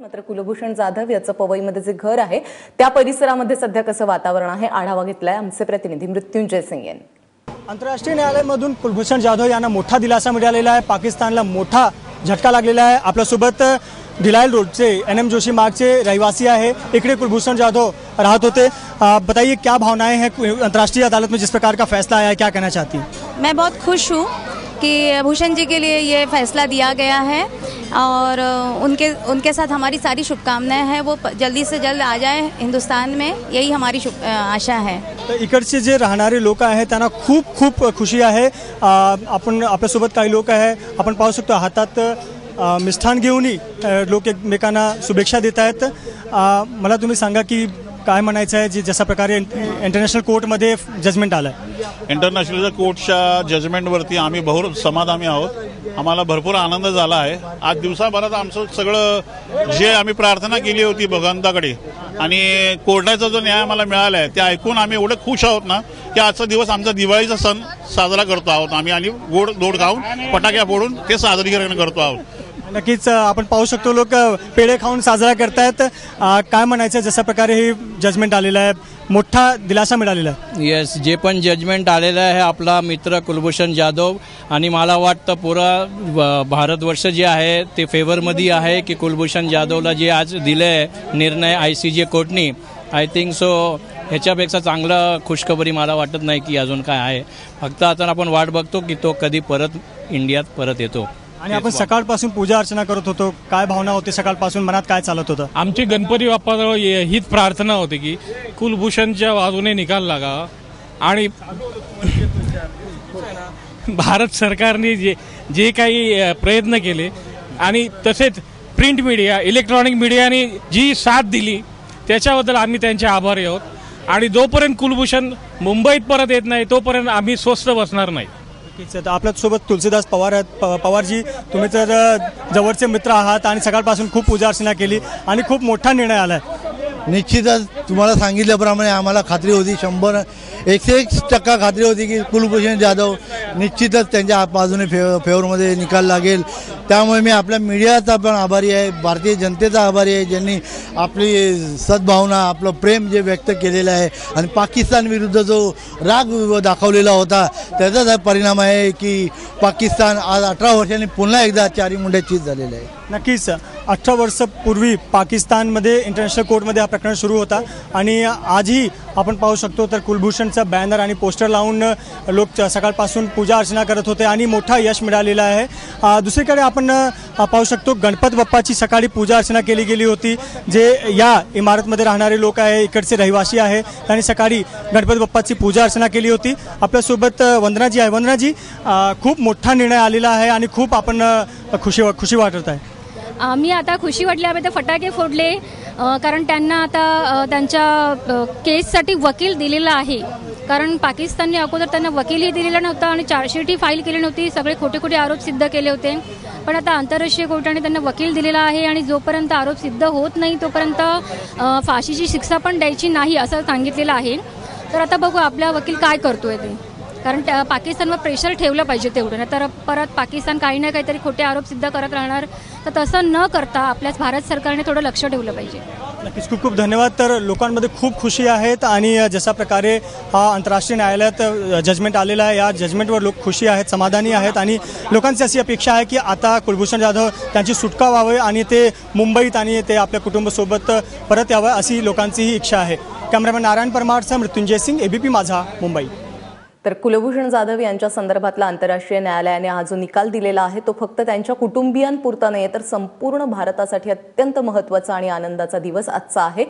मात्र कुलभूषण जाधव याचं पवईमध्ये जे घर आहे त्या परिसरामध्ये सध्या कसं वातावरण आहे आढावा घेतलाय आमचे प्रतिनिधी मृत्युंजय सिंग यांनी. आंतरराष्ट्रीय न्यायालयामधून कुलभूषण जाधव यांना मोठा दिलासा मिळालेला आहे. पाकिस्तानला मोठा झटका लागलेला आहे. आपल्यासोबत भिलायल रोडचे एन एम जोशी मार्गचे रहिवासी आहे. इकडे कुलभूषण जाधव राहत होते. आ, बताइए क्या भावनाएं हैं अंतर्राष्ट्रीय अदालत में जिस प्रकार का फैसला आया है क्या कहना चाहती हैं? मैं बहुत खुश हूँ कि भूषण जी के लिए ये फैसला दिया गया है। और उनके उनके साथ हमारी सारी शुभकामनाएं हैं। वो जल्दी से जल्द आ जाए हिंदुस्तान में। यही हमारी आशा है। तर इकडचे जे राहणारे लोक आहेत त्यांना खूप खूप खुशी आहे. आपण आपल्यासोबत काही लोक आहे. आपण पाहू शकतो हातात मिष्ठान घेऊनही लोक एकमेकांना शुभेच्छा देत आहेत. मला तुम्ही सांगा की काय म्हणायचं आहे जे जशा प्रकारे इंटरनॅशनल कोर्टमध्ये जजमेंट आलं आहे इंटरनॅशनल कोर्टच्या जजमेंटवरती आम्ही बहु समाधानी आहोत. आम्हाला भरपूर आनंद झाला आहे. आज दिवसाभरात आमचं सगळं जे आम्ही प्रार्थना केली होती भगवंताकडे आणि कोर्टाचा जो न्याय आम्हाला मिळाला आहे ते ऐकून आम्ही एवढे खुश आहोत ना की आजचा दिवस आमचा दिवाळीचा सण साजरा करतो आहोत आम्ही आणि गोड दोड खाऊन फटाक्या फोडून ते साजरीकरण करतो आहोत. नक्कीच आपण पाहू शकतो लोक पेढे खाऊन साजरा करतायत. काय म्हणायचं जशा प्रकारे हे जजमेंट आलेलं आहे मोठा दिलासा मिळालेला आहे. येस जे पण जजमेंट आलेलं आहे आपला मित्र कुलभूषण जाधव आणि मला वाटतं पुरा भारतवर्ष जे आहे ते फेवरमध्ये आहे की कुलभूषण जाधवला जे आज दिले आहे निर्णय आय सी जे कोर्टनी आय थिंक सो ह्याच्यापेक्षा चांगलं खुशखबरी मला वाटत नाही की अजून काय आहे. फक्त आता आपण वाट बघतो की तो कधी परत इंडियात परत येतो. आणि आपण सकाळपासून पूजा अर्चना करत होतो. काय भावना होती सकाळपासून? मनात काय चालत होतं? आमची गणपती बाप्पाजवळ हीच प्रार्थना होती की कुलभूषणच्या बाजूने निकाल लागावा आणि भारत सरकारने जे जे काही प्रयत्न केले आणि तसेच प्रिंट मीडिया इलेक्ट्रॉनिक मीडियाने जी साथ दिली त्याच्याबद्दल आम्ही त्यांचे आभारी आहोत. आणि जोपर्यंत कुलभूषण मुंबईत परत येत नाही तोपर्यंत आम्ही स्वस्त बसणार नाही. नक्कीच. तर आपल्यासोबत तुलसीदास पवार आहेत. प- पवारजी तुम्ही तर जवळचे मित्र आहात आणि सकाळपासून खूप पूजा अर्चना केली आणि खूप मोठा निर्णय आला निश्चितच तुम्हाला सांगितल्याप्रमाणे आम्हाला खात्री होती. शंभर एकशे एक टक्का खात्री होती की कुलभूषण जाधव निश्चितच त्यांच्या बाजूने फेव फेवरमध्ये निकाल लागेल. त्यामुळे मी आपल्या मीडियाचा पण आभारी आहे भारतीय जनतेचा आभारी आहे ज्यांनी आपली सद्भावना आपलं प्रेम जे व्यक्त केलेलं आहे आणि पाकिस्तान विरुद्ध जो राग दाखवलेला होता त्याचाच परिणाम आहे की पाकिस्तान आज अठरा वर्षांनी पुन्हा एकदा चारी मुंड्या चीज झालेलं आहे नक्कीच अठरा वर्षपूर्वी पाकिस्तानमध्ये इंटरनॅशनल कोर्टमध्ये हा प्रकरण सुरू होता. आणि आजही आपण पाहू शकतो तर कुलभूषणचा बॅनर आणि पोस्टर लावून लोक सकाळपासून पूजा अर्चना करत होते आणि मोठा यश मिळालेला आहे. दुसरीकडे आपण पाहू शकतो गणपत बाप्पाची सकाळी पूजा अर्चना केली गेली होती जे या इमारतमध्ये राहणारे लोक आहे इकडचे रहिवासी आहे त्यांनी सकाळी गणपत बाप्पाची पूजा अर्चना केली होती. आपल्यासोबत वंदनाजी आहे. वंदनाजी खूप मोठा निर्णय आलेला आहे आणि खूप आपण खुशी खुशी वाटत आहे. आम्ही आता खुशी वाटली आम्ही फटाके फोडले. कारण त्यांना आता त्यांच्या केससाठी वकील दिलेला आहे. कारण पाकिस्तानने अगोदर त्यांना वकीलही दिलेला नव्हता आणि चार्जशीटही फाईल केली नव्हती. सगळे खोटे खोटे आरोप सिद्ध केले होते. पण आता आंतरराष्ट्रीय कोर्टाने त्यांना वकील दिलेला आहे आणि जोपर्यंत आरोप सिद्ध होत नाही तोपर्यंत फाशीची शिक्षा पण द्यायची नाही असं सांगितलेलं आहे. तर आता बघू आपला वकील काय करतोय ते. कारण त्या पाकिस्तानवर प्रेशर ठेवलं पाहिजे तेवढं. नाही तर परत पाकिस्तान काही ना काहीतरी खोटे आरोप सिद्ध करत राहणार. तर तसं न करता आपल्याच भारत सरकारने थोडं लक्ष ठेवलं पाहिजे. नक्कीच. खूप खूप धन्यवाद. तर लोकांमध्ये खूप खुशी आहेत आणि जशा प्रकारे हा आंतरराष्ट्रीय न्यायालयात जजमेंट आलेला आहे या जजमेंटवर लोक खुशी आहेत समाधानी आहेत आणि लोकांची अशी अपेक्षा आहे की आता कुलभूषण जाधव त्यांची सुटका व्हावी आणि ते मुंबईत आणि ते आपल्या कुटुंबासोबत परत यावं अशी लोकांचीही इच्छा आहे. कॅमेरामॅन नारायण परमारचा मृत्युंजय सिंग एबीपी माझा मुंबई. तर कुलभूषण जाधव यांच्या संदर्भातला आंतरराष्ट्रीय न्यायालयाने हा जो निकाल दिलेला आहे तो फक्त त्यांच्या कुटुंबियांपुरता नाही तर संपूर्ण भारतासाठी अत्यंत महत्त्वाचा आणि आनंदाचा दिवस आजचा आहे.